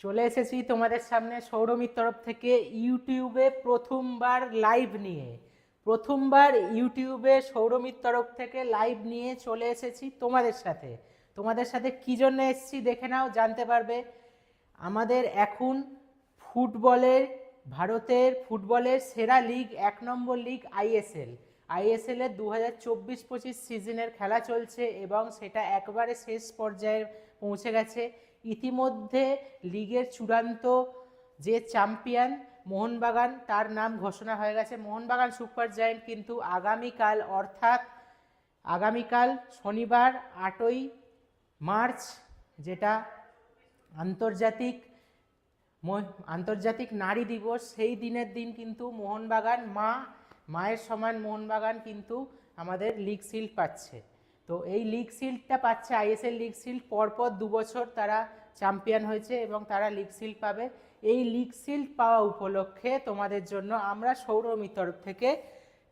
চলে এসেছি তোমাদের সামনে সৌরমীর তরফ থেকে ইউটিউবে প্রথমবার লাইভ নিয়ে। প্রথমবার ইউটিউবে সৌরমীর তরফ থেকে লাইভ নিয়ে চলে এসেছি তোমাদের সাথে। তোমাদের সাথে কী জন্য এসেছি দেখে নাও, জানতে পারবে। আমাদের এখন ফুটবলের, ভারতের ফুটবলের সেরা লিগ এক নম্বর লিগ আইএসএল আইএসএল এর দু হাজার চব্বিশ পঁচিশ সিজনের খেলা চলছে এবং সেটা একবারে শেষ পর্যায়ে পৌঁছে গেছে। ইতিমধ্যে লিগের চূড়ান্ত যে চ্যাম্পিয়ন মোহনবাগান, তার নাম ঘোষণা হয়ে গেছে। মোহনবাগান সুপার জায়েন্ট কিন্তু আগামীকাল, অর্থাৎ আগামীকাল শনিবার আটই মার্চ, যেটা আন্তর্জাতিক আন্তর্জাতিক নারী দিবস, সেই দিনের দিন কিন্তু মোহনবাগান মা, মায়ের সমান মোহনবাগান কিন্তু আমাদের লিগ শিল্ড পাচ্ছে। তো এই লিগ শিল্ডটা পাচ্ছে আইএসএল লিগ শিল্ড পরপর দু বছর তারা চ্যাম্পিয়ন হয়েছে এবং তারা লিগ শিল্ড পাবে। এই লিগ শিল্ড পাওয়া উপলক্ষে তোমাদের জন্য আমরা সৌরমীর তরফ থেকে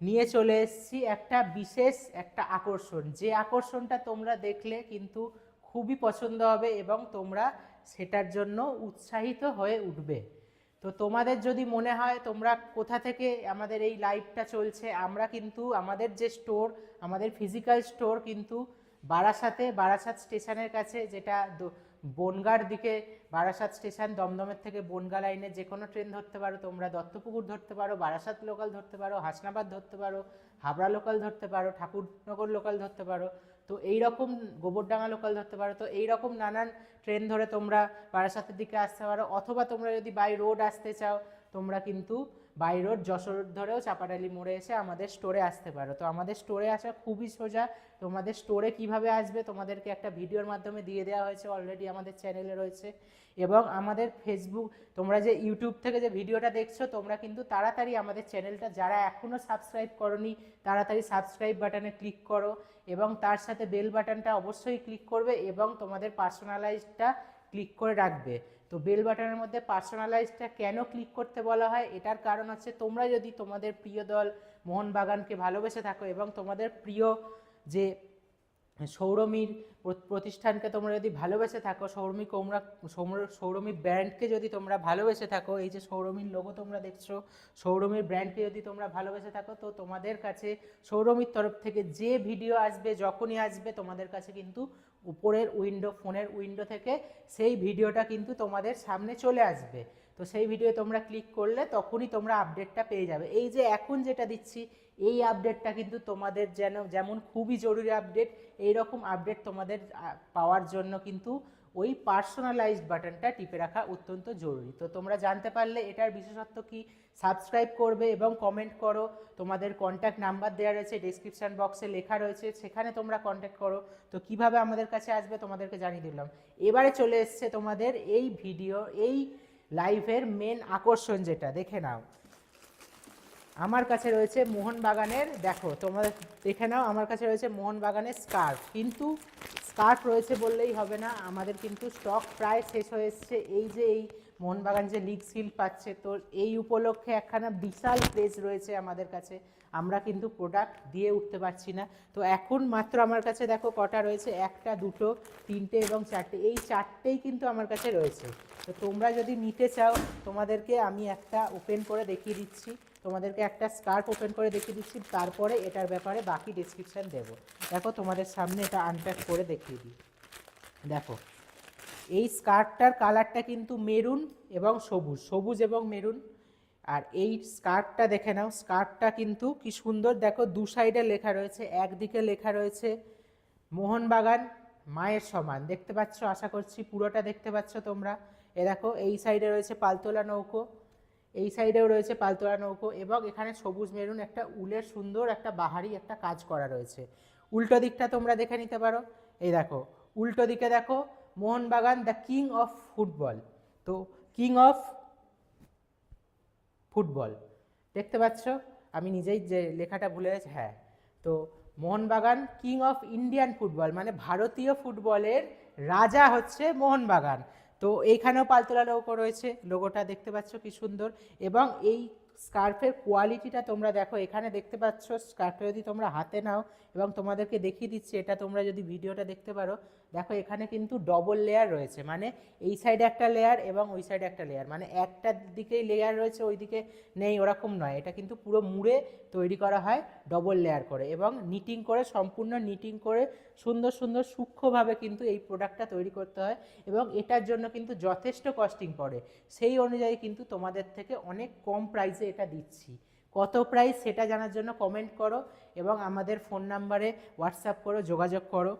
নিয়ে চলে এসেছি একটা বিশেষ একটা আকর্ষণ। যে আকর্ষণটা তোমরা দেখলে কিন্তু খুবই পছন্দ হবে এবং তোমরা সেটার জন্য উৎসাহিত হয়ে উঠবে। তো তোমাদের যদি মনে হয় তোমরা কোথা থেকে আমাদের এই লাইভটা চলছে, আমরা কিন্তু আমাদের যে স্টোর আমাদের ফিজিক্যাল স্টোর কিন্তু বারাসাতে, বারাসাত স্টেশনের কাছে যেটা বনগার দিকে, বারাসাত স্টেশন দমদমের থেকে বনগা লাইনে যে কোনো ট্রেন ধরতে পারো, তোমরা দত্তপুকুর ধরতে পারো, বারাসাত লোকাল ধরতে পারো, হাসনাবাদ ধরতে পারো, হাবড়া লোকাল ধরতে পারো, ঠাকুরনগর লোকাল ধরতে পারো। তো এই রকম গোবরডাঙ্গা লোকাল ধরতে পারো। তো এই রকম নানান ট্রেন ধরে তোমরা বারাসাতের দিকে আসতে পারো। অথবা তোমরা যদি বাই রোড আসতে চাও, তোমরা কিন্তু বাই রোড, যশোর ধরেও চাপাডালি মোড়ে এসে আমাদের স্টোরে আসতে পারো। তো আমাদের স্টোরে আসা খুবই সোজা। তোমাদের স্টোরে কীভাবে আসবে তোমাদেরকে একটা ভিডিওর মাধ্যমে দিয়ে দেওয়া হয়েছে অলরেডি আমাদের চ্যানেলে রয়েছে। এবং আমাদের ফেসবুক তোমরা যে ইউটিউব থেকে যে ভিডিওটা দেখছ, তোমরা কিন্তু তাড়াতাড়ি আমাদের চ্যানেলটা যারা এখনও সাবস্ক্রাইব করনি, তাড়াতাড়ি সাবস্ক্রাইব বাটনে ক্লিক করো। এবং তার সাথে বেল বাটনটা অবশ্যই ক্লিক করবে এবং তোমাদের পার্সোনালাইজডটা ক্লিক করে রাখবে। তো বেল বাটনের মধ্যে পার্সোনালাইজটা কেন ক্লিক করতে বলা হয়? এটার কারণ হচ্ছে তোমরা যদি তোমাদের প্রিয় দল মোহনবাগানকে ভালোবেসে থাকো এবং তোমাদের প্রিয় যে সৌরমীর প্রতিষ্ঠানকে তোমরা যদি ভালোবেসে থাকো, সৌরমী কোমরা সৌর- সৌরমী ব্র্যান্ডকে যদি তোমরা ভালোবেসে থাকো, এই যে সৌরমীর লোগো তোমরা দেখছ, সৌরমীর ব্র্যান্ডকে যদি তোমরা ভালোবেসে থাকো, তো তোমাদের কাছে সৌরমীর তরফ থেকে যে ভিডিও আসবে, যখনই আসবে, তোমাদের কাছে কিন্তু উপরের উইন্ডো ফোনের উইন্ডো থেকে সেই ভিডিওটা কিন্তু তোমাদের সামনে চলে আসবে। তো সেই ভিডিও তোমরা ক্লিক করলে তখনই তোমরা আপডেটটা পেয়ে যাবে। এই যে এখন যেটা দিচ্ছি, এই আপডেটটা কিন্তু তোমাদের যেন, যেমন খুবই জরুরি আপডেট এই রকম আপডেট তোমাদের পাওয়ার জন্য কিন্তু ওই পার্সোনালাইজড বাটনটা টিপে রাখা অত্যন্ত জরুরি। তো তোমরা জানতে পারলে এটার বিশেষত্ব কি? সাবস্ক্রাইব করবে এবং কমেন্ট করো। তোমাদের কন্ট্যাক্ট নাম্বার দেওয়া রয়েছে ডিসক্রিপশন বক্সে লেখা রয়েছে, সেখানে তোমরা কন্ট্যাক্ট করো। তো কীভাবে আমাদের কাছে আসবে তোমাদেরকে জানিয়ে দিলাম। এবারে চলে এসছে তোমাদের এই ভিডিও এই লাইভের মেন আকর্ষণ যেটা, দেখে নাও। আমার কাছে রয়েছে মোহনবাগানের, দেখো, তোমাদের দেখে নাও, আমার কাছে রয়েছে মোহনবাগানের স্কার্ফ কিন্তু স্কার্ফ রয়েছে বললেই হবে না, আমাদের কিন্তু স্টক প্রায় শেষ হয়ে এসছে। এই যে এই মোহনবাগান যে লিগ সিল পাচ্ছে তো এই উপলক্ষে একখানা বিশাল প্লেস রয়েছে আমাদের কাছে। আমরা কিন্তু প্রোডাক্ট দিয়ে উঠতে পারছি না। তো এখন মাত্র আমার কাছে দেখো কটা রয়েছে, একটা, দুটো, তিনটে এবং চারটে। এই চারটেই কিন্তু আমার কাছে রয়েছে। তো তোমরা যদি নিতে চাও, তোমাদেরকে আমি একটা ওপেন করে দেখিয়ে দিচ্ছি। তোমাদেরকে একটা স্কার্ফ ওপেন করে দেখিয়ে দিচ্ছি। তারপরে এটার ব্যাপারে বাকি ডেসক্রিপশান দেবো। দেখো তোমাদের সামনে এটা আনপ্যাক করে দেখিয়ে দিই। দেখো এই স্কার্টটার কালারটা কিন্তু মেরুন এবং সবুজ সবুজ এবং মেরুন। আর এই স্কার্টটা দেখে নাও, স্কার্টটা কিন্তু কি সুন্দর। দেখো, দু সাইডে লেখা রয়েছে, একদিকে লেখা রয়েছে, মোহনবাগান, মায়ের সমান। দেখতে পাচ্ছ? আশা করছি পুরোটা দেখতে পাচ্ছ তোমরা। এ দেখো, এই সাইডে রয়েছে পালতোলা নৌকো, এই সাইডেও রয়েছে পালতোলা নৌকো এবং এখানে সবুজ, মেরুন, একটা উলের সুন্দর একটা বাহারি একটা কাজ করা রয়েছে। উল্টো দিকটা তোমরা দেখে নিতে পারো। এই দেখো, উল্টো দিকে দেখো Mohun Bagan, the king of football. তো কিং অফ ফুটবল। দেখতে পাচ্ছ? আমি নিজেই যে লেখাটা ভুলে গেছি হ্যাঁ। তো Mohun Bagan, king of Indian football মানে ভারতীয় ফুটবলের রাজা হচ্ছে মোহনবাগান। তো এইখানেও পালতোলা লোগো রয়েছে। লোগোটা দেখতে পাচ্ছ কি সুন্দর। এবং এই স্কার্ফের কোয়ালিটিটা তোমরা দেখো, এখানে দেখতে পাচ্ছ স্কার্ফটা যদি তোমরা হাতে নাও এবং তোমাদেরকে দেখিয়ে দিচ্ছি, এটা তোমরা যদি ভিডিওটা দেখতে পারো দেখো, এখানে কিন্তু ডবল লেয়ার রয়েছে। মানে এই সাইডে একটা লেয়ার এবং ওই সাইডে একটা লেয়ার মানে একটা দিকেই লেয়ার রয়েছে ওই দিকে নেই, ওরকম নয়। এটা কিন্তু পুরো মুড়ে তৈরি করা হয় ডবল লেয়ার করে এবং নিটিং করে, সম্পূর্ণ নিটিং করে সুন্দর সুন্দর সূক্ষ্মভাবে কিন্তু এই প্রোডাক্টটা তৈরি করতে হয় এবং এটার জন্য কিন্তু যথেষ্ট কস্টিং পড়ে। সেই অনুযায়ী কিন্তু তোমাদের থেকে অনেক কম প্রাইসে এটা দিচ্ছি। কত প্রাইস সেটা জানার জন্য কমেন্ট করো এবং আমাদের ফোন নাম্বারে হোয়াটসঅ্যাপ করো, যোগাযোগ করো।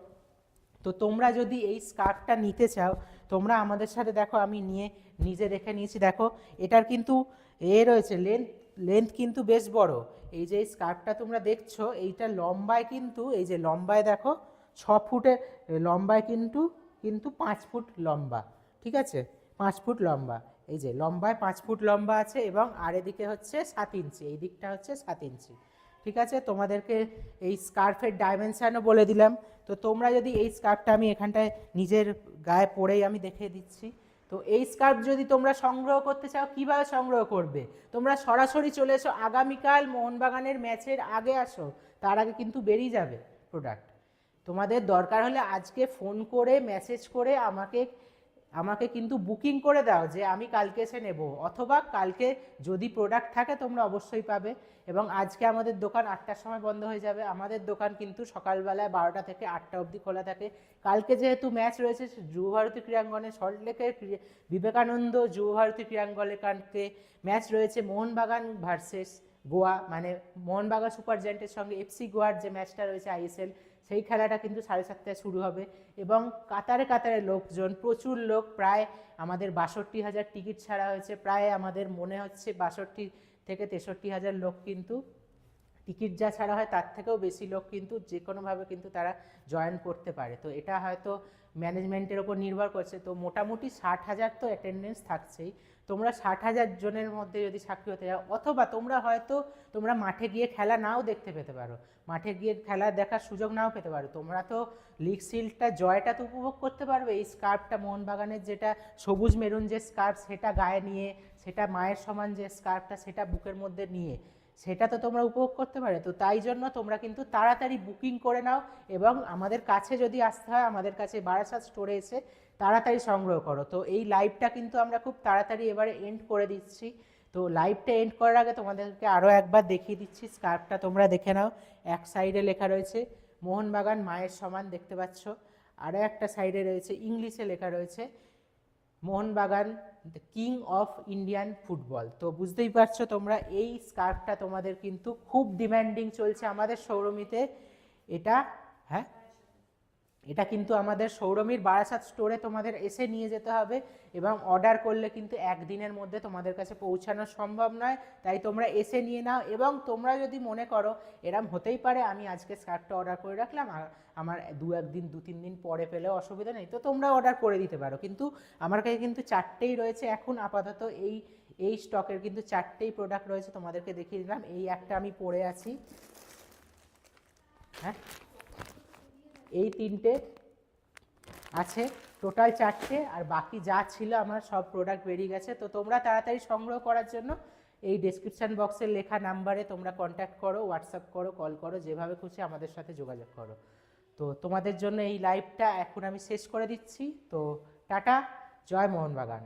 তো তোমরা যদি এই স্কার্টটা নিতে চাও, তোমরা আমাদের সাথে দেখো, আমি নিয়ে নিজে দেখে নিয়েছি। দেখো, এটার কিন্তু এ রয়েছে লেন্থ লেন্থ কিন্তু বেশ বড়। এই যে এই স্কার্টটা তোমরা দেখছ, এইটা লম্বায় কিন্তু, এই যে লম্বায় দেখো, ছ ফুটের লম্বায় কিন্তু কিন্তু পাঁচ ফুট লম্বা, ঠিক আছে? পাঁচ ফুট লম্বা। এই যে লম্বায় পাঁচ ফুট লম্বা আছে এবং আর এদিকে হচ্ছে সাত ইঞ্চি, এই দিকটা হচ্ছে সাত ইঞ্চি, ঠিক আছে? তোমাদেরকে এই স্কার্ফের ডাইমেনশানও বলে দিলাম। তো তোমরা যদি এই স্কার্ফটা আমি এখানটায় নিজের গায়ে পরেই আমি দেখিয়ে দিচ্ছি। তো এই স্কার্ফ যদি তোমরা সংগ্রহ করতে চাও, কীভাবে সংগ্রহ করবে? তোমরা সরাসরি চলে এসো, আগামীকাল মোহনবাগানের ম্যাচের আগে আসো, তার আগে কিন্তু বেরিয়ে যাবে প্রোডাক্ট তোমাদের দরকার হলে আজকে ফোন করে মেসেজ করে আমাকে আমাকে কিন্তু বুকিং করে দাও যে আমি কালকে এসে নেব। অথবা কালকে যদি প্রোডাক্ট থাকে তোমরা অবশ্যই পাবে। এবং আজকে আমাদের দোকান আটটার সময় বন্ধ হয়ে যাবে। আমাদের দোকান কিন্তু সকালবেলায় বারোটা থেকে আটটা অবধি খোলা থাকে। কালকে যেহেতু ম্যাচ রয়েছে যুবভারতী ক্রীড়াঙ্গনে সল্টলেকের ক্রী- বিবেকানন্দ যুবভারতী ক্রীড়াঙ্গনে কালকে ম্যাচ রয়েছে মোহনবাগান ভার্সেস গোয়া। মানে মোহনবাগান সুপার জায়েন্টের সঙ্গে এফসি গোয়ার যে ম্যাচটা রয়েছে আইএসএল সেই খেলাটা কিন্তু সাড়ে সাতটায় শুরু হবে এবং কাতারে কাতারে লোকজন, প্রচুর লোক, প্রায় আমাদের বাষট্টি হাজার টিকিট ছাড়া হয়েছে, প্রায় আমাদের মনে হচ্ছে বাষট্টি থেকে তেষট্টি হাজার লোক কিন্তু টিকিট যা ছাড়া হয় তার থেকেও বেশি লোক কিন্তু যে কোনোভাবে কিন্তু তারা জয়েন করতে পারে। তো এটা হয়তো ম্যানেজমেন্টের ওপর নির্ভর করছে। তো মোটামুটি ষাট হাজার তো অ্যাটেন্ডেন্স থাকছেই। তোমরা ষাট হাজার জনের মধ্যে যদি সাক্ষী হতে যাও, অথবা তোমরা হয়তো তোমরা মাঠে গিয়ে খেলা নাও দেখতে পেতে পারো। মাঠে গিয়ে খেলা দেখার সুযোগ নাও পেতে পারো। তোমরা তো লিগ সিলটা, জয়টা তো উপভোগ করতে পারবে। এই স্কার্ফটা মোহনবাগানের যেটা সবুজ মেরুন যে স্কার্ফ, সেটা গায়ে নিয়ে, সেটা মায়ের সমান যে স্কার্ফটা, সেটা বুকের মধ্যে নিয়ে সেটা তো তোমরা উপভোগ করতে পারে। তো তাই জন্য তোমরা কিন্তু তাড়াতাড়ি বুকিং করে নাও এবং আমাদের কাছে যদি আসতে হয়, আমাদের কাছে বারাসাত স্টোরে এসে তাড়াতাড়ি সংগ্রহ করো। তো এই লাইভটা কিন্তু আমরা খুব তাড়াতাড়ি এবারে এন্ড করে দিচ্ছি। তো লাইভটা এন্ড করার আগে তোমাদেরকে আরও একবার দেখিয়ে দিচ্ছি স্কার্ফটা তোমরা দেখে নাও। এক সাইডে লেখা রয়েছে, মোহনবাগান মায়ের সমান দেখতে পাচ্ছ। আরও একটা সাইডে রয়েছে, ইংলিশে লেখা রয়েছে Mohun Bagan king of Indian football তো বুঝতেই পারছ তোমরা, এই স্কার্ফটা তোমাদের কিন্তু খুব ডিম্যান্ডিং চলছে আমাদের সৌরমিতে এটা হ্যাঁ? এটা কিন্তু আমাদের সৌরমীর বারাসাত স্টোরে তোমাদের এসে নিয়ে যেতে হবে এবং অর্ডার করলে কিন্তু একদিনের মধ্যে তোমাদের কাছে পৌঁছানো সম্ভব নয়। তাই তোমরা এসে নিয়ে নাও এবং তোমরা যদি মনে করো এরম হতেই পারে, আমি আজকে স্কার্টটা অর্ডার করে রাখলাম আর আমার দু একদিন, দু তিন দিন পরে পেলেও অসুবিধা নেই। তো তোমরা অর্ডার করে দিতে পারো। কিন্তু আমার কাছে কিন্তু চারটেই রয়েছে। এখন আপাতত এই এই স্টকের কিন্তু চারটেই প্রোডাক্ট রয়েছে। তোমাদেরকে দেখিয়ে দিলাম। এই একটা আমি পরে আছি। হ্যাঁ? এই তিনটে আছে। টোটাল চারটে, আর বাকি যা ছিল আমার সব প্রোডাক্ট বেরিয়ে গেছে। তো তোমরা তাড়াতাড়ি সংগ্রহ করার জন্য এই ডেসক্রিপশন বক্সের লেখা নাম্বারে তোমরা কন্ট্যাক্ট করো হোয়াটসঅ্যাপ করো কল করো, যেভাবে খুশি আমাদের সাথে যোগাযোগ করো। তো তোমাদের জন্য এই লাইভটা এখন আমি শেষ করে দিচ্ছি। তো টাটা, জয় মোহনবাগান।